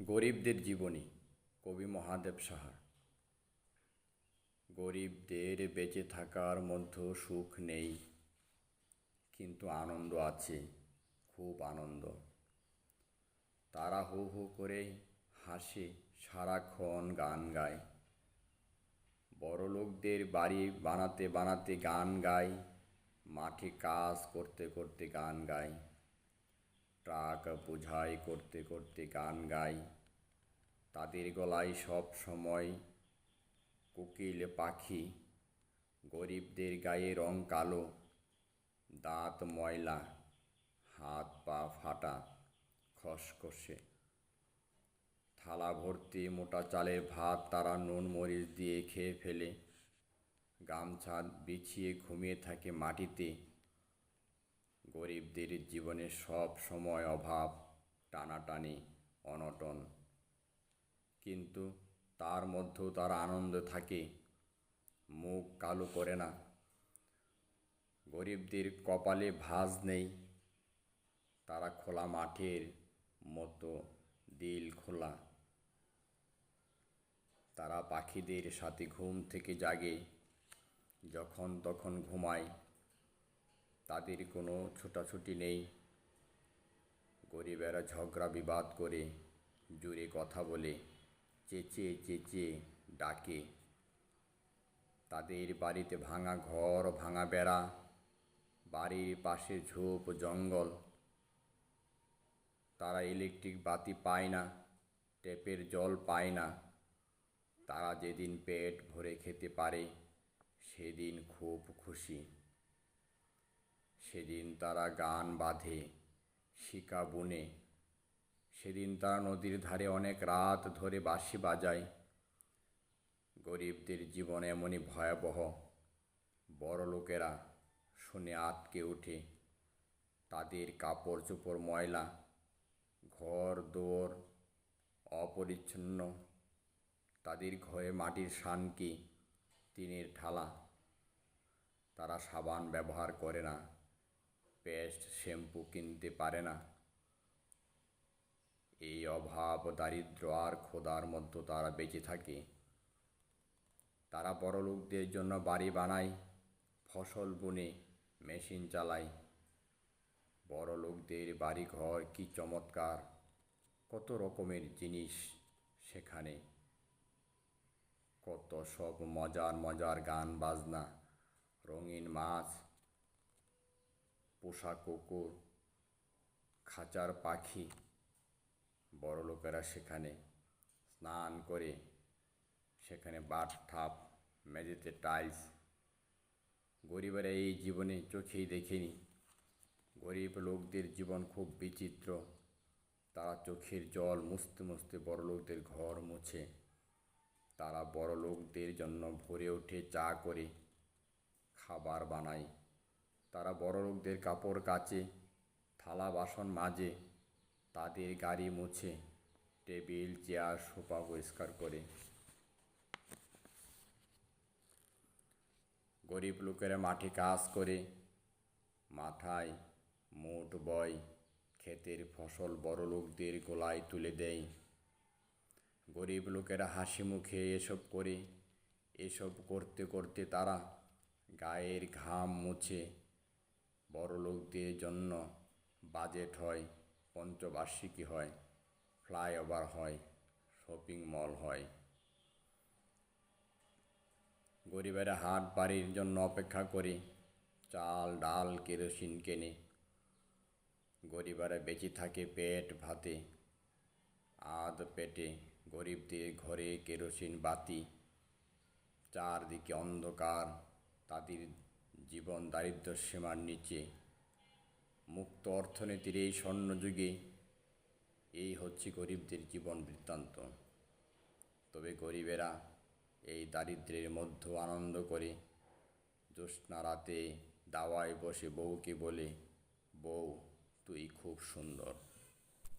গরিবদের জীবনী, কবি মহাদেব সাহা গরিবদের বেঁচে থাকার মধ্যেও সুখ নেই, কিন্তু আনন্দ আছে, খুব আনন্দ। তারা হু হু করে হাসে, সারাক্ষণ গান গায়। বড়লোকদের বাড়ি বানাতে বানাতে গান গায়, মাঠে কাজ করতে করতে গান গায়। ট্রাক বোঝাই করতে করতে গান গায় তাদের গলায় সব সময় কোকিল পাখি, গরিবদের গায়ে রং কালো, দাঁত ময়লা, হাত পা ফাটা, খসখসে। থালা ভর্তি মোটা চালের ভাত তারা নুন মরিচ দিয়ে খেয়ে ফেলে। গামছা বিছিয়ে ঘুমিয়ে থাকে মাটিতে। গরিবদের জীবনে সব সময় অভাব, টানাটানি, অনটন। কিন্তু তার মধ্যেও তারা আনন্দ থাকে, মুখ কালো করে না। গরিবদের কপালে ভাঁজ নেই, তারা খোলা মাঠের মতো দিল খোলা। তারা পাখিদের সাথে ঘুম থেকে জাগে, যখন তখন ঘুমায়। তাদের কোনো ছোটাছুটি নেই। গরিবেরা ঝগড়া বিবাদ করে, জোরে কথা বলে চেঁচিয়ে চেঁচিয়ে ডাকে। তাদের বাড়িতে ভাঙা ঘর, ভাঙা বেড়া, বাড়ির পাশে ঝোপ, জঙ্গল। তারা ইলেকট্রিক বাতি পায় না টেপের জল পায় না। তারা যেদিন পেট ভরে খেতে পারে, সেদিন খুব খুশি। সেদিন তারা গান বাঁধে শিকা বুনে। সেদিন তারা নদীর ধারে অনেক রাত ধরে বাঁশি বাজায়। গরিবদের জীবন এমনই ভয়াবহ। বড় লোকেরা শুনে আটকে ওঠে। তাদের কাপড় চোপড় ময়লা, ঘর, দোর অপরিচ্ছন্ন। তাদের ঘরে মাটির শানকি, টিনের ঢালা তারা সাবান ব্যবহার করে না। পেস্ট, শ্যাম্পু কিনতে পারে না। এই অভাব দারিদ্র আর খোদার মধ্যে তারা বেঁচে থাকে। তারা বড়লোকদের জন্য বাড়ি বানায়, ফসল বুনে, মেশিন চালায়। বড়লোকদের বাড়ি ঘর কি চমৎকার! কত রকমের জিনিস সেখানে। কত সব মজার মজার গান বাজনা, রঙিন মাছ পোষা কুকুর, খাঁচার পাখি, বড় লোকেরা সেখানে স্নান করে, সেখানে বাট, ঠাপ, মেঝেতে টাইলস। গরিবেরা এই জীবনে চোখেই দেখেনি। গরিব লোকদের জীবন খুব বিচিত্র। তারা চোখের জল মুছতে মুছতে বড় লোকদের ঘর মুছে। তারা বড় লোকদের জন্য ভরে ওঠে চা করে, খাবার বানায়। তারা বড় লোকদের কাপড় কাচে, থালা বাসন মাজে, তাদের গাড়ি মুছে, টেবিল, চেয়ার, সোফা পরিষ্কার করে। গরিব লোকেরা মাঠে কাজ করে, মাথায় মোট বয়, ক্ষেতের ফসল বড় লোকদের গোলায় তুলে দেয়। গরিব লোকেরা হাসি মুখে এসব করে, এসব করতে করতে তারা গায়ের ঘাম মুছে বড় লোকদের জন্য বাজেট হয়, পঞ্চবার্ষিকী হয়, ফ্লাইওভার হয়, শপিং মল হয়। গরিবেরা হাট বাড়ির জন্য অপেক্ষা করে, চাল, ডাল, কেরোসিন কেনে। গরিবেরা বেঁচে থাকে পেট ভাতে, আধ পেটে গরিবদের ঘরে কেরোসিন বাতি, চারদিকে অন্ধকার, তাদের জীবন দারিদ্র সীমার নিচে, মুক্ত অর্থনীতির এই স্বর্ণযুগে, এই হচ্ছে গরিবদের জীবন বৃত্তান্ত। তবে গরিবেরা এই দারিদ্রের মধ্যে আনন্দ করে, জ্যোৎস্না রাতে দাওয়ায় বসে বউকে বলে, বউ, তুই খুব সুন্দর।